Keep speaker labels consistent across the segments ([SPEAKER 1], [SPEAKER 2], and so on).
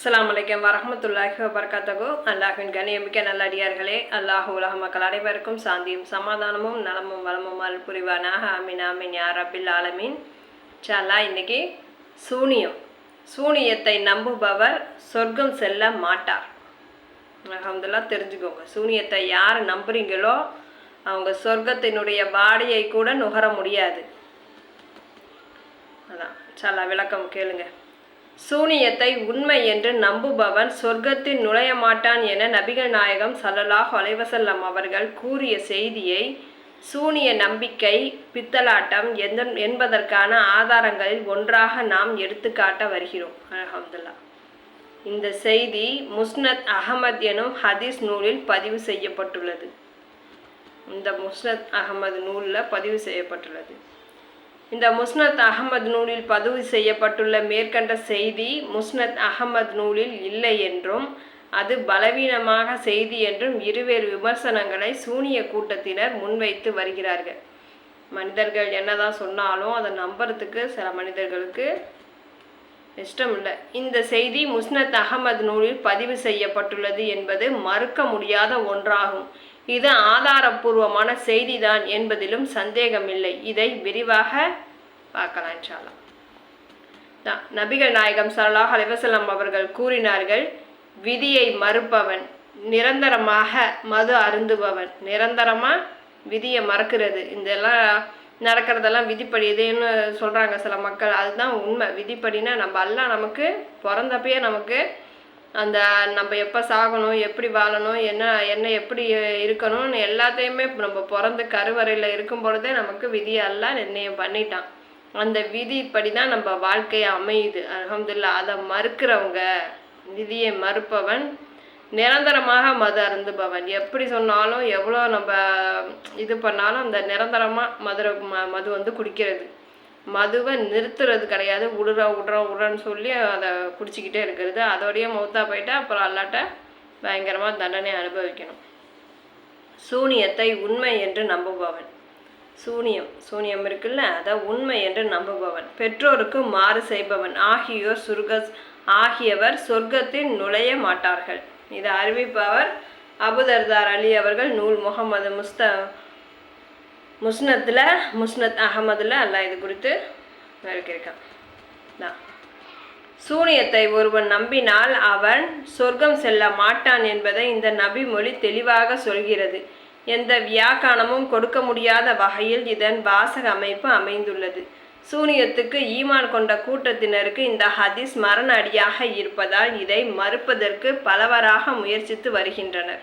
[SPEAKER 1] அஸ்லாம் வலைக்கம் வரமத்துல்லாஹி வபர்காத்தகோ அல்லாஹின் கணியமிக்க நல்லடியார்களே அல்லாஹ் உலக மக்கள் அனைவருக்கும் சாந்தியும் சமாதானமும் நலமும் வளமும் அல் புரிவானாக. ஆமீன் ஆமீன் யார் அபில் ஆலமீன். சல்லா இன்னைக்கு சூனியம். சூனியத்தை நம்புபவர் சொர்க்கம் செல்ல மாட்டார். அல்ஹம்துலில்லாஹ் தெரிஞ்சுக்கோங்க. சூனியத்தை யார் நம்புறீங்களோ அவங்க சொர்க்கத்தினுடைய வாடையை கூட நுகர முடியாது. அதான் சல்லா விளக்கம் கேளுங்க. சூனியத்தை உண்மை என்று நம்புபவன் சொர்க்கத்தில் நுழைய மாட்டான் என நபிகள் நாயகம் ஸல்லல்லாஹு அலைவசல்லம் அவர்கள் கூறிய செய்தியை சூனிய நம்பிக்கை பித்தலாட்டம் எந்த என்பதற்கான ஆதாரங்களில் ஒன்றாக நாம் எடுத்துக்காட்ட வருகிறோம். அலமதுல்லா இந்த செய்தி முஸ்னத் அகமத் எனும் ஹதீஸ் நூலில் பதிவு செய்யப்பட்டுள்ளது. இந்த முஸ்னத் அகமது நூலில் பதிவு செய்யப்பட்டுள்ளது. இந்த முஸ்னத் அகமது நூலில் பதிவு செய்யப்பட்டுள்ள மேற்கண்ட செய்தி முஸ்னத் அகமது நூலில் இல்லை என்றும் அது பலவீனமாக செய்தி என்றும் இருவேறு விமர்சனங்களை சூனிய கூட்டத்தினர் முன்வைத்து வருகிறார்கள். மனிதர்கள் என்னதான் சொன்னாலும் அதை நம்புறதுக்கு சில மனிதர்களுக்கு இஷ்டம் இல்லை இந்த செய்தி முஸ்னத் அகமது நூலில் பதிவு செய்யப்பட்டுள்ளது என்பது மறுக்க முடியாத ஒன்றாகும். இது ஆதாரபூர்வமான செய்திதான் என்பதிலும் சந்தேகமில்லை. இதை விரிவாக பார்க்கலாம் இன்ஷால்லா தான் நபிகள் நாயகம் ஸல்லல்லாஹு அலைஹி அவர்கள் கூறினார்கள் விதியை மறுப்பவன் நிரந்தரமாக மது அருந்துபவன். நிரந்தரமாக விதியை மறக்கிறது. இதெல்லாம் நடக்கிறதெல்லாம் விதிப்படி இதுன்னு சொல்கிறாங்க சில மக்கள். அதுதான் உண்மை. விதிப்படினா நம்ம எல்லாம் நமக்கு பிறந்தப்பயே நமக்கு அந்த நம்ம எப்போ சாகணும் எப்படி வாழணும் என்ன என்ன எப்படி இருக்கணும்னு எல்லாத்தையுமே நம்ம பிறந்து கருவறையில் இருக்கும் பொழுதே நமக்கு விதியெல்லாம் நிர்ணயம் பண்ணிட்டான். அந்த விதிப்படி தான் நம்ம வாழ்க்கை அமையுது. அலமதுல்லா அதை மறுக்கிறவங்க விதியை மறுப்பவன் நிரந்தரமாக மது அருந்துபவன். எப்படி சொன்னாலும் எவ்வளோ நம்ம இது பண்ணாலும் அந்த நிரந்தரமாக மதுரை ம மது வந்து குடிக்கிறது. மதுவை நிறுத்துறது கிடையாது. விடுற விடுற விடுறன்னு சொல்லி அதை குடிச்சிக்கிட்டே இருக்கிறது. அதோடய மௌத்தா போயிட்டா அப்புறம் அல்லாட்ட பயங்கரமாக தண்டனை அனுபவிக்கணும். சூனியத்தை உண்மை என்று நம்புபவன். சூனியம் சூனியம் இருக்குல்ல? அதை உண்மை என்று நம்புபவன். பெற்றோருக்கு மாறு செய்பவன். ஆகியோர் சுர்க ஆகியவர் சொர்க்கத்தில் நுழைய மாட்டார்கள். இதை அறிவிப்பவர் அபுதர்தார் அலி அவர்கள் நூல் முகமது முஸ்த முஸ்னத்தில் முஸ்னத் அகமதில் அல்லாஹ் இது குறித்து விளக்கியிருக்கான் தான் சூனியத்தை ஒருவன் நம்பினால் அவன் சொர்க்கம் செல்ல மாட்டான் என்பதை இந்த நபி மொழி தெளிவாக சொல்கிறது. எந்த வியாக்கானமும் கொடுக்க முடியாத வகையில் இதன் வாசக அமைப்பு அமைந்துள்ளது. சூனியத்துக்கு ஈமான் கொண்ட கூட்டத்தினருக்கு இந்த ஹதீஸ் மரண அடியாக இருப்பதால் இதை மறுப்பதற்கு பலவராக முயற்சித்து வருகின்றனர்.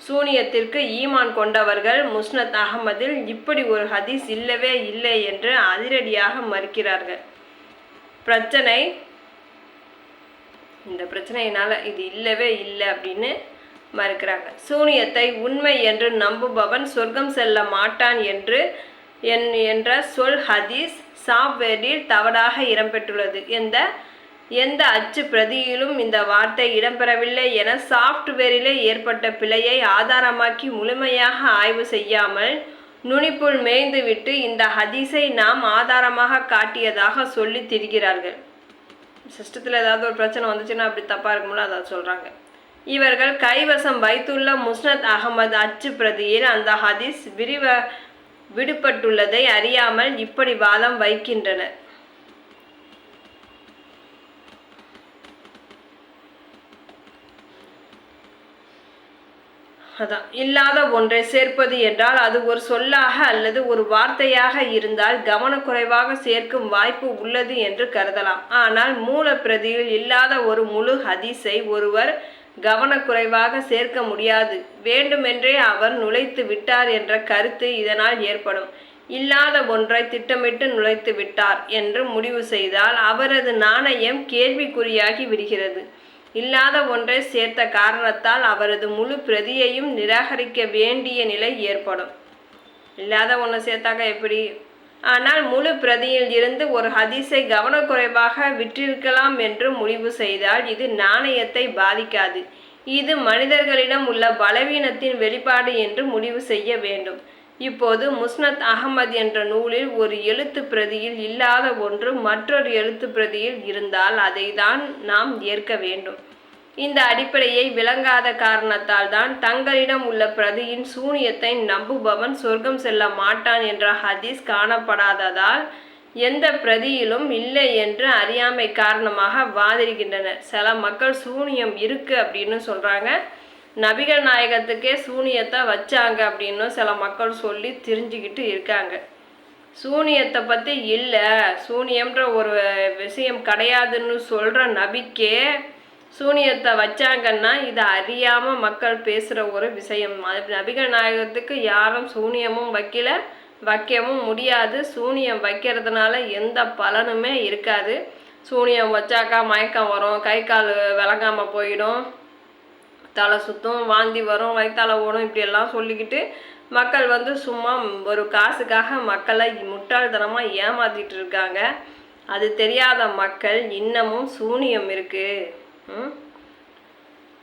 [SPEAKER 1] சூனியத்திற்கு ஈமான் கொண்டவர்கள் முஸ்னத் அகமதில் இப்படி ஒரு ஹதீஸ் இல்லவே இல்லை என்று அதிரடியாக மறுக்கிறார்கள். பிரச்சனை இந்த பிரச்சனையினால் இது இல்லவே இல்லை அப்படின்னு மறுக்கிறாங்க. சூனியத்தை உண்மை என்று நம்புபவன் சொர்க்கம் செல்ல மாட்டான் என்று என் என்ற சொல் ஹதீஸ் சாப்வேரில் தவறாக இடம்பெற்றுள்ளது எந்த எந்த அச்சு பிரதியிலும் இந்த வார்த்தை இடம்பெறவில்லை என சாஃப்ட்வேரிலே ஏற்பட்ட பிழையை ஆதாரமாக்கி முழுமையாக ஆய்வு செய்யாமல் நுனிப்புள் மேய்ந்துவிட்டு இந்த ஹதீஸை நாம் ஆதாரமாக காட்டியதாக சொல்லி திரிகிறார்கள். சிஸ்டத்தில் ஏதாவது ஒரு பிரச்சனை வந்துச்சுன்னா அப்படி தப்பாக இருக்கும்ல அதை சொல்கிறாங்க இவர்கள் கைவசம் வைத்துள்ள முஸ்னத் அகமது அச்சு பிரதியில் அந்த ஹதீஸ் விரிவ விடுபட்டுள்ளதை அறியாமல் இப்படி வாதம் வைக்கின்றனர். அதான். இல்லாத ஒன்றை சேர்ப்பது என்றால் அது ஒரு சொல்லாக அல்லது ஒரு வார்த்தையாக இருந்தால் கவனக்குறைவாக சேர்க்கும் வாய்ப்பு உள்ளது என்று கருதலாம். ஆனால் மூல பிரதியில் இல்லாத ஒரு முழு ஹதீஸை ஒருவர் கவனக்குறைவாக சேர்க்க முடியாது. வேண்டுமென்றே அவர் நுழைத்து விட்டார் என்ற கருத்து இதனால் ஏற்படும். இல்லாத ஒன்றை திட்டமிட்டு நுழைத்து விட்டார் என்று முடிவு செய்தால் அவரது நாணயம் கேள்விக்குறியாகி விடுகிறது. இல்லாத ஒன்றை சேர்த்த காரணத்தால் அவரது முழு பிரதியையும் நிராகரிக்க வேண்டிய நிலை ஏற்படும். இல்லாத ஒன்றை சேர்த்தாக்க எப்படி? ஆனால் முழு பிரதியில் இருந்து ஒரு ஹதீஸை கவனக்குறைவாக விற்றிருக்கலாம் என்று முடிவு செய்தால் இது நாணயத்தை பாதிக்காது. இது மனிதர்களிடம் உள்ள பலவீனத்தின் வெளிப்பாடு என்று முடிவு செய்ய வேண்டும். இப்போது முஸ்னத் அகமது என்ற நூலில் ஒரு எழுத்து பிரதியில் இல்லாத ஒன்று மற்றொரு எழுத்து பிரதியில் இருந்தால் அதை தான் நாம் ஏற்க வேண்டும். இந்த அடிப்படையை விளங்காத காரணத்தால் தான் தங்களிடம் உள்ள பிரதியின் சூனியத்தை நம்புபவன் சொர்க்கம் செல்ல மாட்டான் என்ற ஹதீஸ் காணப்படாததால் எந்த பிரதியிலும் இல்லை என்று அறியாமை காரணமாக வாதிடுகின்றனர். சில மக்கள் சூனியம் இருக்கு அப்படின்னு சொல்றாங்க. நபிகள் நாயகத்துக்கே சூனியத்தை வச்சாங்க அப்படின்னு சில மக்கள் சொல்லி தெரிஞ்சுக்கிட்டு இருக்காங்க. சூனியத்தை பற்றி இல்லை சூனியம்ன்ற ஒரு விஷயம் கிடையாதுன்னு சொல்கிற நபிக்கே சூனியத்தை வச்சாங்கன்னா இதை அறியாமல் மக்கள் பேசுகிற ஒரு விஷயம். அது நபிகள் நாயகத்துக்கு யாரும் சூனியமும் வைக்கல வைக்கவும் முடியாது. சூனியம் வைக்கிறதுனால எந்த பலனுமே இருக்காது. சூனியம் வச்சாக்கா மயக்கம் வரும் கை கால் விளங்காமல் போயிடும். தலை சுத்தும் வாந்தி வரும் வயிற்றால ஓடும் இப்படியெல்லாம் சொல்லிக்கிட்டு மக்கள் வந்து சும்மா ஒரு காசுக்காக மக்களை முட்டாள்தனமாக ஏமாத்திட்டு இருக்காங்க. அது தெரியாத மக்கள் இன்னமும் சூனியம் இருக்குது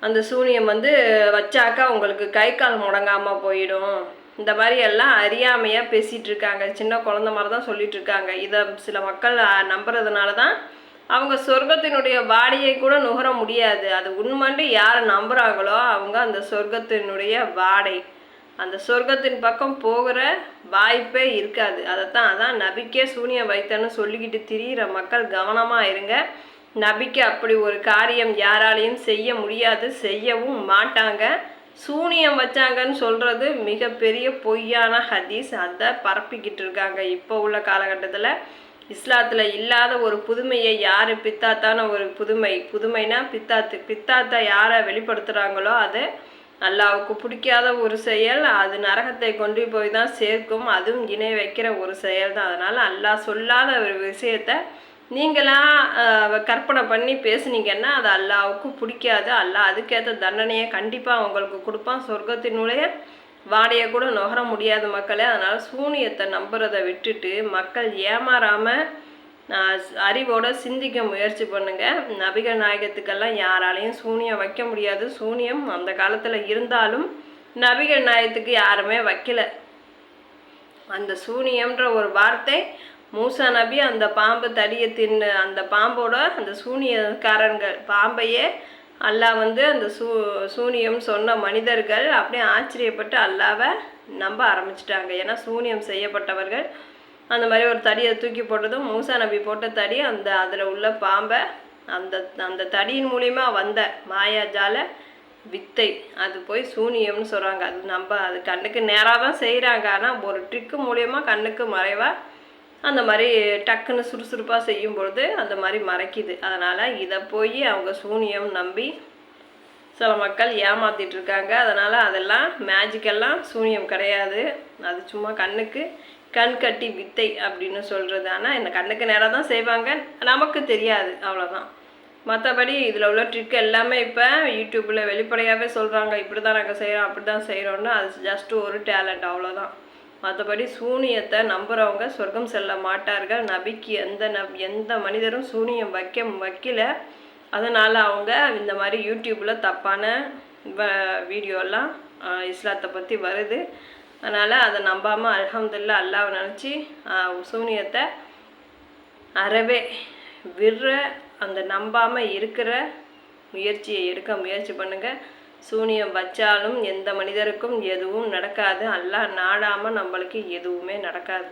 [SPEAKER 1] அந்த சூனியம் வந்து வச்சாக்கா உங்களுக்கு கை கால் முடங்காமல் போயிடும். இந்த மாதிரி எல்லாம் அறியாமையாக பேசிகிட்டு இருக்காங்க. சின்ன குழந்த மாதிரி தான் சொல்லிகிட்டு இருக்காங்க. இதை சில மக்கள் நம்புறதுனால தான் அவங்க சொர்க்கத்தினுடைய வாடையை கூட நுகர முடியாது. அது உண்மைண்டு யார் நம்புகிறாங்களோ அவங்க அந்த சொர்க்கத்தினுடைய வாடை. அந்த சொர்க்கத்தின் பக்கம் போகிற வாய்ப்பே இருக்காது. அதைத்தான் அதான் நபிக்கே சூனியம் வைத்தன்னு சொல்லிக்கிட்டு திரியிற மக்கள் கவனமாக இருங்க. நபிக்கு அப்படி ஒரு காரியம் யாராலையும் செய்ய முடியாது செய்யவும் மாட்டாங்க. சூனியம் வச்சாங்கன்னு சொல்கிறது மிகப்பெரிய பொய்யான ஹதீஸ். அதை பரப்பிக்கிட்டு இருக்காங்க. இப்போ உள்ள காலகட்டத்தில் இஸ்லாத்தில் இல்லாத ஒரு புதுமையை யார் பித்தாத்தான ஒரு புதுமை புதுமைனா பித்தாத்து. பித்தாத்தை யாரை வெளிப்படுத்துகிறாங்களோ அது அல்லாவுக்கு பிடிக்காத ஒரு செயல் அது நரகத்தை கொண்டு போய் தான் சேர்க்கும் அதுவும் இணை வைக்கிற ஒரு செயல் தான். அதனால் அல்லாஹ் சொல்லாத ஒரு விஷயத்த நீங்களா கற்பனை பண்ணி பேசுனீங்கன்னா அது அல்லாவுக்கு பிடிக்காது. அல்லாஹ் அதுக்கேற்ற தண்டனையை கண்டிப்பாக உங்களுக்கு கொடுப்பான். சொர்க்கத்தினுடைய வாடையை கூட நுகர முடியாத மக்களே. அதனால் சூனியத்தை நம்புறதை விட்டுட்டு மக்கள் ஏமாறாமல் அறிவோட சிந்திக்க முயற்சி பண்ணுங்க. நபிகள் நாயகத்துக்கெல்லாம் யாராலையும் சூனியம் வைக்க முடியாது. சூனியம் அந்த காலத்தில் இருந்தாலும் நபிகள் நாயகத்துக்கு யாருமே வைக்கல. அந்த சூனியம்ன்ற ஒரு வார்த்தை மூசா நபி அந்த பாம்பு தடியை தின்னு அந்த பாம்போட அந்த சூனியக்காரன்கள் பாம்பையே அல்லாஹ் வந்து அந்த சூ சூனியம் சொன்ன மனிதர்கள் அப்படியே ஆச்சரியப்பட்டு அல்லாவை நம்ப ஆரம்பிச்சிட்டாங்க. ஏன்னா சூனியம் செய்யப்பட்டவர்கள் அந்த மாதிரி ஒரு தடியை தூக்கி போட்டதும் மூசா நபி போட்ட தடி அந்த அதில் உள்ள பாம்பை அந்த அந்த தடியின் மூலியமா வந்த மாயாஜால வித்தை அது போய் சூனியம்னு சொல்கிறாங்க அது நம்ம அது கண்ணுக்கு நேராக தான் செய்கிறாங்க ஆனால் ஒரு ட்ரிக்கு மூலியமாக கண்ணுக்கு மறைவாக அந்த மாதிரி டக்குன்னு சுறுசுறுப்பாக செய்யும் பொழுது அந்த மாதிரி மறைக்குது. அதனால் இதை போய் அவங்க சூனியம் நம்பி சில மக்கள் ஏமாத்திட்டு இருக்காங்க. அதனால் அதெல்லாம் மேஜிக்கெல்லாம் சூனியம் கிடையாது. அது சும்மா கண்ணுக்கு கண் கட்டி வித்தை அப்படின்னு சொல்கிறது ஆனால் இந்த கண்ணுக்கு நேராக தான் செய்வாங்க. நமக்கு தெரியாது. அவ்வளோதான் மற்றபடி இதில் உள்ள ட்ரிக் எல்லாமே இப்போ யூடியூப்பில் வெளிப்படையாகவே சொல்கிறாங்க இப்படி தான் நாங்கள் செய்கிறோம் அப்படி தான் செய்கிறோன்னு அது ஜஸ்ட்டு ஒரு டேலண்ட் அவ்வளோதான் மற்றபடி சூனியத்தை நம்புகிறவங்க சொர்க்கம் செல்ல மாட்டார்கள். நபிக்கு எந்த நப் எந்த மனிதரும் சூனியம் வைக்க வைக்கல. அதனால் அவங்க இந்த மாதிரி யூடியூப்பில் தப்பான வ- வீடியோலாம் இஸ்லாத்தை பற்றி வருது. அதனால் அதை நம்பாமல் அலமதுல்லா அல்லாவை நினச்சி சூனியத்தை அறவே விடுற அந்த நம்பாமல் இருக்கிற முயற்சியை எடுக்க முயற்சி பண்ணுங்கள் சூனியம் வச்சாலும் எந்த மனிதருக்கும் எதுவும் நடக்காது. அல்லாஹ் நாடாமல் நம்மளுக்கு எதுவுமே நடக்காது.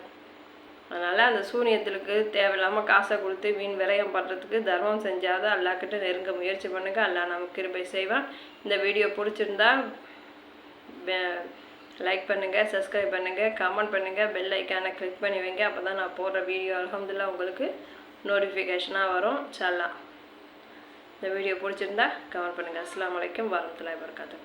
[SPEAKER 1] அதனால் அந்த சூனியத்திற்கு தேவையில்லாமல் காசை கொடுத்து வீண் விரயம் பண்ணுறதுக்கு தர்மம் செஞ்சாத அல்லாக்கிட்ட நெருங்க முயற்சி பண்ணுங்கள் அல்லாஹ் நமக்கு கிருபை செய்வான். இந்த வீடியோ பிடிச்சிருந்தா லைக் பண்ணுங்கள் சப்ஸ்கிரைப் பண்ணுங்கள் கமெண்ட் பண்ணுங்கள் பெல் ஐக்கானை கிளிக் பண்ணி வைங்க. அப்போ தான் நான் போடுற வீடியோ அல்ஹம்துலில்லாஹ் உங்களுக்கு நோட்டிஃபிகேஷனாக வரும். சல்லாம் இந்த வீடியோ பிடிச்சிருந்தா கமெண்ட் பண்ணுங்கள் அஸ்லாம் வலைக்கம் வரமத்துல்லாஹி வரகாத்து